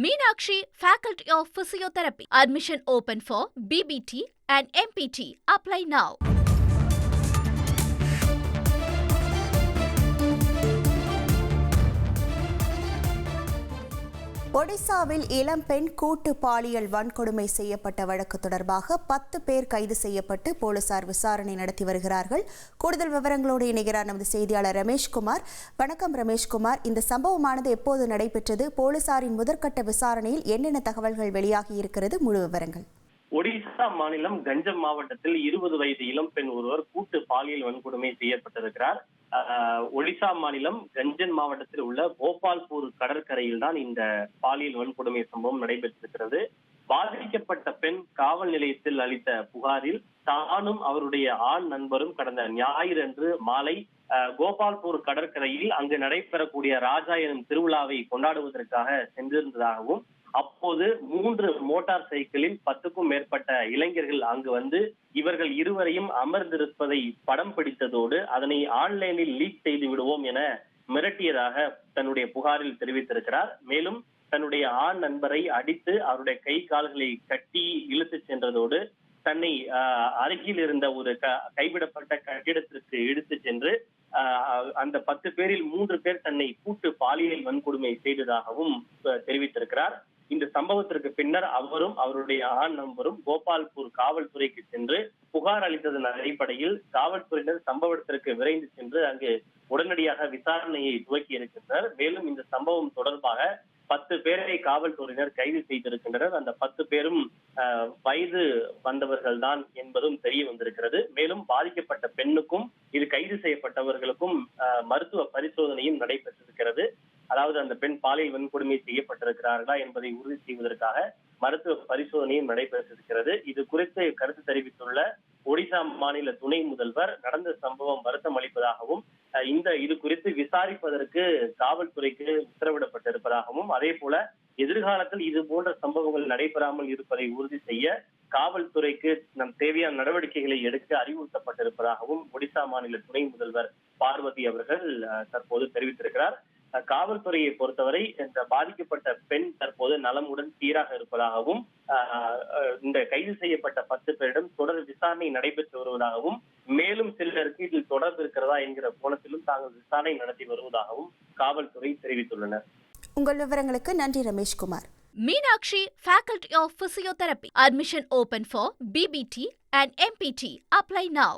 Meenakshi, Faculty of Physiotherapy. Admission open for BBT and MPT. Apply now. ஒடிசாவில் இளம்பெண் கூட்டு பாலியல் வன்கொடுமை செய்யப்பட்ட வழக்கு தொடர்பாக பத்து பேர் கைது செய்யப்பட்டு போலீசார் விசாரணை நடத்தி வருகிறார்கள். கூடுதல் விவரங்களோடு இணைகிறார் நமது செய்தியாளர் ரமேஷ்குமார். வணக்கம் ரமேஷ்குமார். இந்த சம்பவமானது எப்போது நடைபெற்றது? போலீசாரின் முதற்கட்ட விசாரணையில் என்னென்ன தகவல்கள் வெளியாகி இருக்கிறது? முழு விவரங்கள். ஒடிசா மாநிலம் கஞ்சம் மாவட்டத்தில் இருபது வயது இளம்பெண் ஒருவர் கூட்டு பாலியல் வன்கொடுமை செய்யப்பட்டிருக்கிறார். ஒடிசா மாநிலம் கஞ்சன் மாவட்டத்தில் உள்ள கோபால்பூர் கடற்கரையில் தான் இந்த பாலியல் வன்கொடுமை சம்பவம் நடைபெற்றிருக்கிறது. பாதிக்கப்பட்ட பெண் காவல் நிலையத்தில் அளித்த புகாரில் தானும் அவருடைய ஆண் நண்பரும் கடந்த ஞாயிறன்று மாலை ஆஹ், கோபால்பூர் கடற்கரையில் அங்கு நடைபெறக்கூடிய ராஜா எனும் திருவிழாவை கொண்டாடுவதற்காக சென்றிருந்ததாகவும் அப்போது மூன்று மோட்டார் சைக்கிளில் பத்துக்கும் மேற்பட்ட இளைஞர்கள் அங்கு வந்து இவர்கள் இருவரையும் அமர்ந்திருப்பதை படம் பிடித்ததோடு அதனை ஆன்லைனில் லீக் செய்து விடுவோம் என மிரட்டியதாக தன்னுடைய புகாரில் தெரிவித்திருக்கிறார். மேலும் தன்னுடைய ஆண் நண்பரை அடித்து அவருடைய கை கால்களை கட்டி இழுத்து சென்றதோடு தன்னை ஆஹ், அருகில் இருந்த ஒரு க- கைவிடப்பட்ட கட்டிடத்திற்கு இழுத்து சென்று ஆஹ், அந்த பத்து பேரில் மூன்று பேர் தன்னை கூட்டு பாலியல் வன்கொடுமை செய்ததாகவும் தெரிவித்திருக்கிறார். இந்த சம்பவத்திற்கு பின்னர் அவரும் அவருடைய ஆண் நண்பரும் கோபால்பூர் காவல்துறைக்கு சென்று புகார் அளித்ததன் அடிப்படையில் காவல்துறையினர் சம்பவ இடத்திற்கு விரைந்து சென்று அங்கு உடனடியாக விசாரணையை துவக்கி இருக்கின்றனர். மேலும் இந்த சம்பவம் தொடர்பாக பத்து பேரை காவல்துறையினர் கைது செய்திருக்கின்றனர். அந்த பத்து பேரும் வயது வந்தவர்கள் தான் என்பதும் தெரிய வந்திருக்கிறது. மேலும் பாதிக்கப்பட்ட பெண்ணுக்கும் இது கைது செய்யப்பட்டவர்களுக்கும் ஆஹ், மருத்துவ பரிசோதனையும் நடைபெற்றிருக்கிறது. அதாவது அந்த பெண் பாலியல் வன்கொடுமை செய்யப்பட்டிருக்கிறார்களா என்பதை உறுதி செய்வதற்காக மருத்துவ பரிசோதனையும் நடைபெற்றிருக்கிறது. இது குறித்து கருத்து தெரிவித்துள்ள ஒடிசா மாநில துணை முதல்வர் நடந்த சம்பவம் வருத்தம் அளிப்பதாகவும் இந்த இது குறித்து விசாரிப்பதற்கு காவல்துறைக்கு உத்தரவிடப்பட்டிருப்பதாகவும் அதே போல எதிர்காலத்தில் இது போன்ற சம்பவங்கள் நடைபெறாமல் இருப்பதை உறுதி செய்ய காவல்துறைக்கு நம் தேவையான நடவடிக்கைகளை எடுக்க அறிவுறுத்தப்பட்டிருப்பதாகவும் ஒடிசா மாநில துணை முதல்வர் பார்வதி அவர்கள் தற்போது தெரிவித்திருக்கிறார். காவல்துறையை பொறுத்தவரை இந்த பாதிக்கப்பட்ட பெண் தற்போது நலமுடன் சீராக இருப்பதாகவும் இந்த கைது செய்யப்பட்ட பத்து பேரிடம் தொடர் விசாரணை நடைபெற்று வருவதாகவும் மேலும் சிலருக்கு இதில் தொடர்பு இருக்கிறதா என்கிற கோணத்திலும் தாங்கள் விசாரணை நடத்தி வருவதாகவும் காவல்துறை தெரிவித்துள்ளனர் உங்கள் விவரங்களுக்கு நன்றி Rameshkumar Meenakshi, Faculty of Physiotherapy. Admission open for BBT and MPT. Apply now.